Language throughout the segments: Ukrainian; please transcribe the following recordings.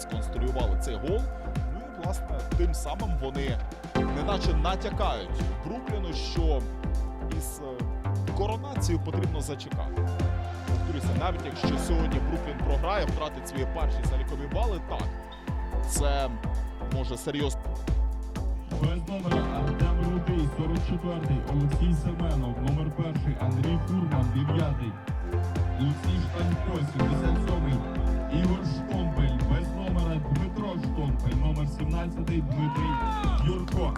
Сконструювали цей гол. Ну і власне тим самим вони неначе натякають Брукліну, що із е, коронацією потрібно зачекати. Повторюся, навіть якщо сьогодні Бруклін програє, втратить свої перші залікові бали, так це може серйозно. Без номера Артем Рудий, 44-й, Олексій Семенов, номер перший, Андрій Фурман, 9-й, Олексій Штанько, 77-й, Ігор Штомпель, без Дмитро Штомпель, номер 17 Дмитрий Юрко.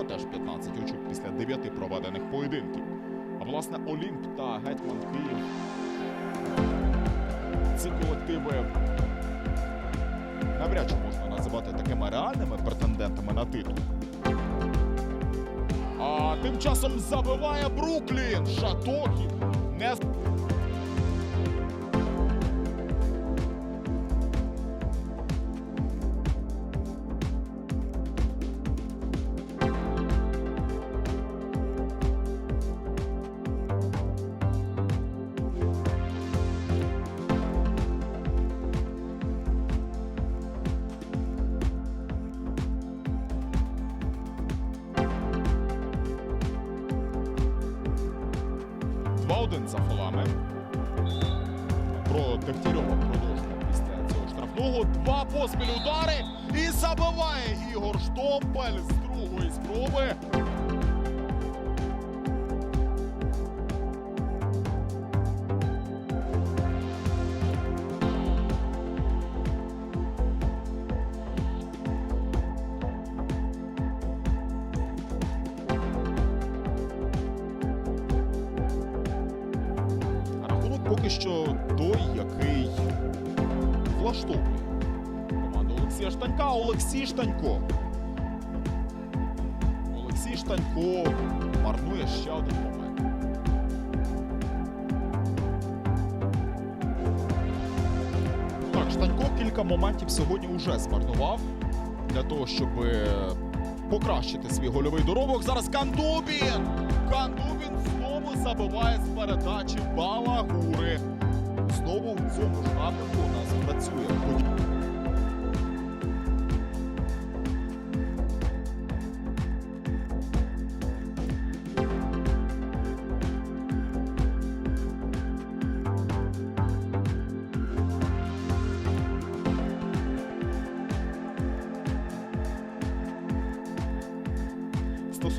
Олімпа теж 15 очок після 9 проведених поєдинків. А власне Олімп та Гетьман Київ. Ці колективи навряд чи можна називати такими реальними претендентами на титул. А тим часом забиває Бруклін. Шатоків не Про Дегтярьова продовжуємо після цього штрафного. Два поспіль удари і забиває Ігор Штомпель з другої спроби. Поки що той, який влаштовує команду Олексія Штанька. Олексій Штанько. Олексій Штанько марнує ще один момент. Так, Штанько кілька моментів сьогодні вже змарнував для того, щоб е, покращити свій гольовий доробок. Зараз Кандубін! Кандубін знову забиває з передачі Балагури. Знову в цьому ж напрямку у нас працює.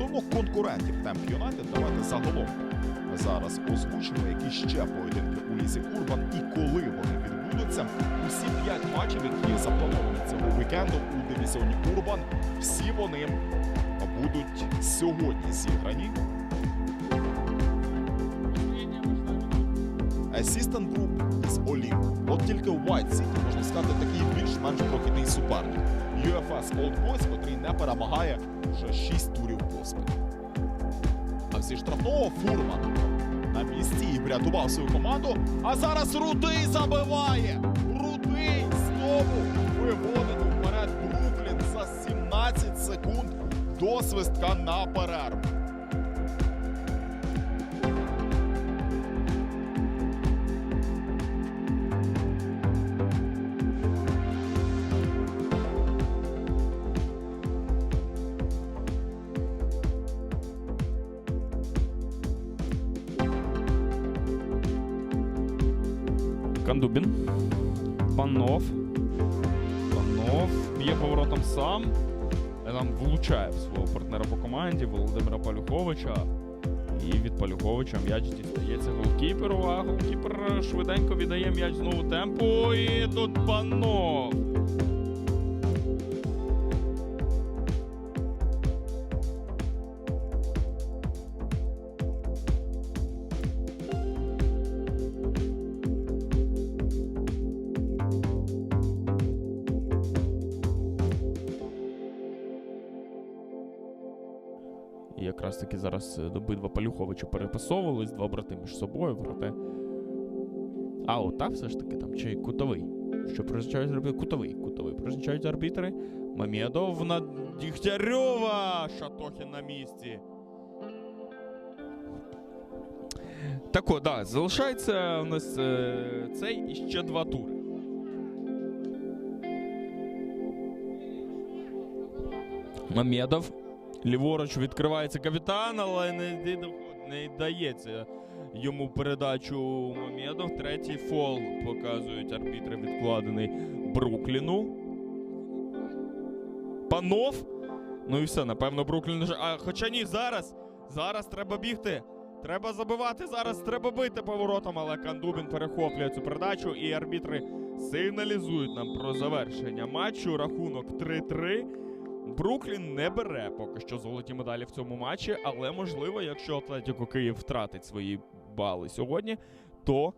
Стосовно конкурентів Темп Юнайтед, давайте загалом зараз озвучимо, які ще поєдинки у Лізі Урбан і коли вони відбудуться. Усі п'ять матчів, які заплановані цього вікенду у дивізіоні Урбан, всі вони будуть сьогодні зіграні. Assistant Group з Олімп. От тільки City, можна сказати, такий більш-менш прохідний суперник. UFS Old Boys, котрий не перемагає вже 6 турів поспіль. А всі штрафного Фурман на місці і врятував свою команду. А зараз Рудий забиває! Рудий знову виводить вперед Бруклін за 17 секунд до свистка на перерву. Кандубін. Панов. Панов б'є поворотом сам. Нам влучає в свого партнера по команді Володимира Палюховича. І від Палюховича м'яч дістається голкіперу, а голкіпер швиденько віддає м'яч знову темпу. І тут панов. І якраз таки зараз е, обидва Палюховича перепасовувались, два брати між собою, проте. А ота все ж таки там чи кутовий. Що призначають зробити? Кутовий. Кутовий призначають арбітри. Мамєдов на Дігтярьова! Шатохін на місці. Так от, да, залишається у нас е, цей і ще два тури. Мамєдов. Ліворуч відкривається капітан, але не, не, дається йому передачу Мамєдов. Третій фол показують арбітри відкладений Брукліну. Панов. Ну і все, напевно, Бруклін. А хоча ні, зараз. Зараз треба бігти. Треба забивати зараз, треба бити поворотом, але Кандубін перехоплює цю передачу, і арбітри сигналізують нам про завершення матчу. Рахунок 3-3. Бруклін не бере поки що золоті медалі в цьому матчі, але можливо, якщо Атлетіко Київ втратить свої бали сьогодні, то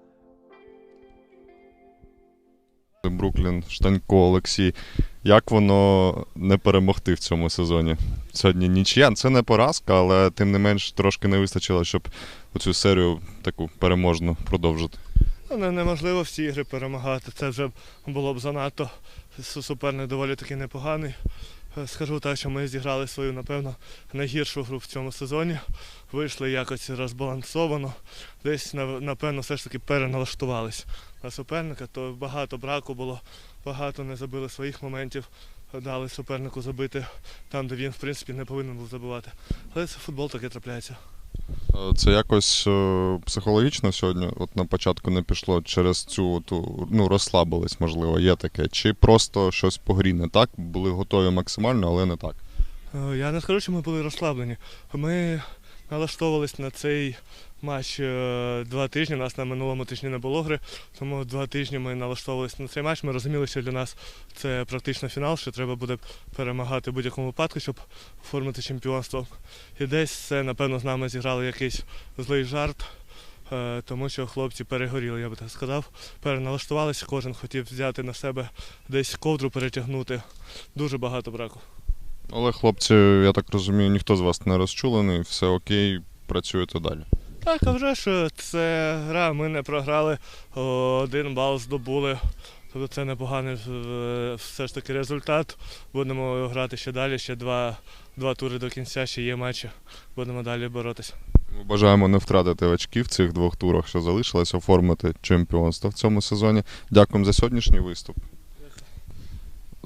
Бруклін, Штанько, Олексій. Як воно не перемогти в цьому сезоні? Сьогодні нічия. Це не поразка, але тим не менш трошки не вистачило, щоб оцю серію таку переможну продовжити. Ну, не- неможливо всі ігри перемагати. Це вже було б занадто. Су- Суперник доволі таки непоганий. Скажу так, що ми зіграли свою, напевно, найгіршу гру в цьому сезоні. Вийшли якось розбалансовано. Десь, напевно, все ж таки переналаштувались на суперника, то багато браку було, багато не забили своїх моментів, дали супернику забити там, де він, в принципі, не повинен був забивати. Але це футбол таке трапляється. Е, Це якось е, психологічно сьогодні, от на початку не пішло через цю ту, ну, розслабились, можливо, є таке. Чи просто щось по грі не так? Були готові максимально, але не так. Е, Я не скажу, що ми були розслаблені. Ми налаштовувались на цей матч е, два тижні. У нас на минулому тижні не було гри, тому два тижні ми налаштовувалися на цей матч. Ми розуміли, що для нас це практично фінал, що треба буде перемагати в будь-якому випадку, щоб оформити чемпіонство. І десь це, напевно, з нами зіграли якийсь злий жарт. е, Тому що хлопці перегоріли, я би так сказав. Переналаштувалися, кожен хотів взяти на себе десь ковдру перетягнути. Дуже багато браку. Але, хлопці, я так розумію, ніхто з вас не розчулений, все окей, працюєте далі. Так, а вже ж це гра, ми не програли, один бал здобули. Тобто це непоганий е, все ж таки результат. Будемо грати ще далі, ще два, два тури до кінця, ще є матчі. Будемо далі боротися. Ми бажаємо не втратити очки в цих двох турах, що залишилось, оформити чемпіонство в цьому сезоні. Дякуємо за сьогоднішній виступ.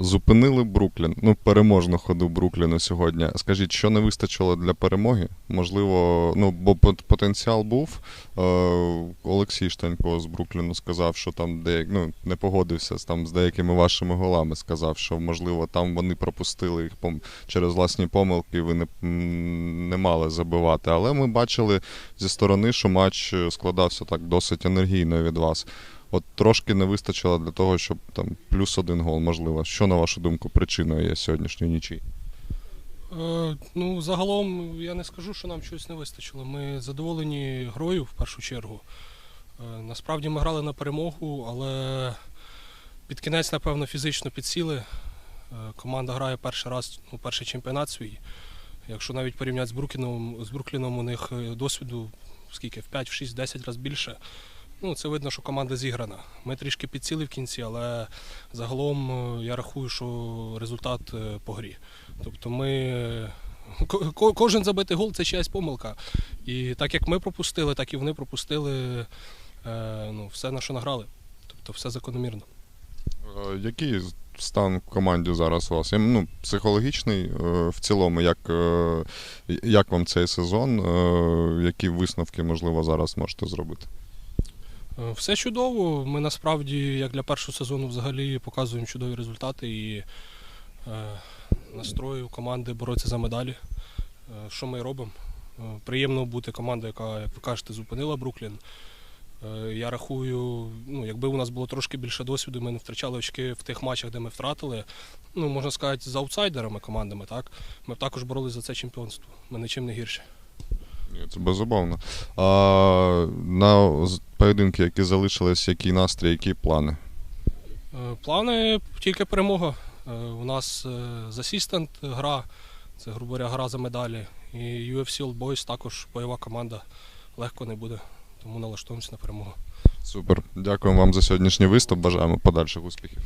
Зупинили Бруклін, ну переможну ходу Брукліну сьогодні. Скажіть, що не вистачило для перемоги? Можливо, ну бо потенціал був. Е, Олексій Штанько з Брукліну сказав, що там де ну не погодився там з деякими вашими голами. Сказав, що можливо там вони пропустили їх через власні помилки. Ви не, не мали забивати. Але ми бачили зі сторони, що матч е, складався так досить енергійно від вас. От трошки не вистачило для того, щоб там плюс один гол, можливо. Що, на вашу думку, причиною є сьогоднішньої нічі? Е, Ну, загалом я не скажу, що нам щось не вистачило. Ми задоволені грою в першу чергу. Е, Насправді ми грали на перемогу, але під кінець, напевно, фізично підсіли. Е, Команда грає перший раз, ну, перший чемпіонат свій. Якщо навіть порівняти з Брукліном, з Брукліном у них е, досвіду скільки, в 5, в 6, в 10 разів більше. Ну, це видно, що команда зіграна. Ми трішки підсіли в кінці, але загалом е, я рахую, що результат е, по грі. Тобто ми. ко- Кожен забитий гол це чиясь помилка. І так як ми пропустили, так і вони пропустили е, ну, все, на що награли. Тобто все закономірно. Е, Який стан в команді зараз у вас? Ну, психологічний е, в цілому, як, е, як вам цей сезон? Е, Які висновки, можливо, зараз можете зробити? Е, Все чудово. Ми насправді, як для першого сезону, взагалі показуємо чудові результати і е, настрою команди боротися за медалі. Е, що ми робимо? Приємно бути командою, яка, як ви кажете, зупинила Бруклін. Я рахую, ну, якби у нас було трошки більше досвіду, ми не втрачали очки в тих матчах, де ми втратили. Ну, можна сказати, з аутсайдерами командами, так? Ми також боролися за це чемпіонство. Ми нічим не гірше. Ні, це безумовно. А, на поєдинки, які залишились, який настрій, які плани? Е, Плани тільки перемога. Е, У нас е, з асістент гра, це, грубо говоря, гра за медалі. І UFC Old Boys також бойова команда. Легко не буде, тому налаштуємося на перемогу. Супер. Дякуємо вам за сьогоднішній виступ. Бажаємо подальших успіхів.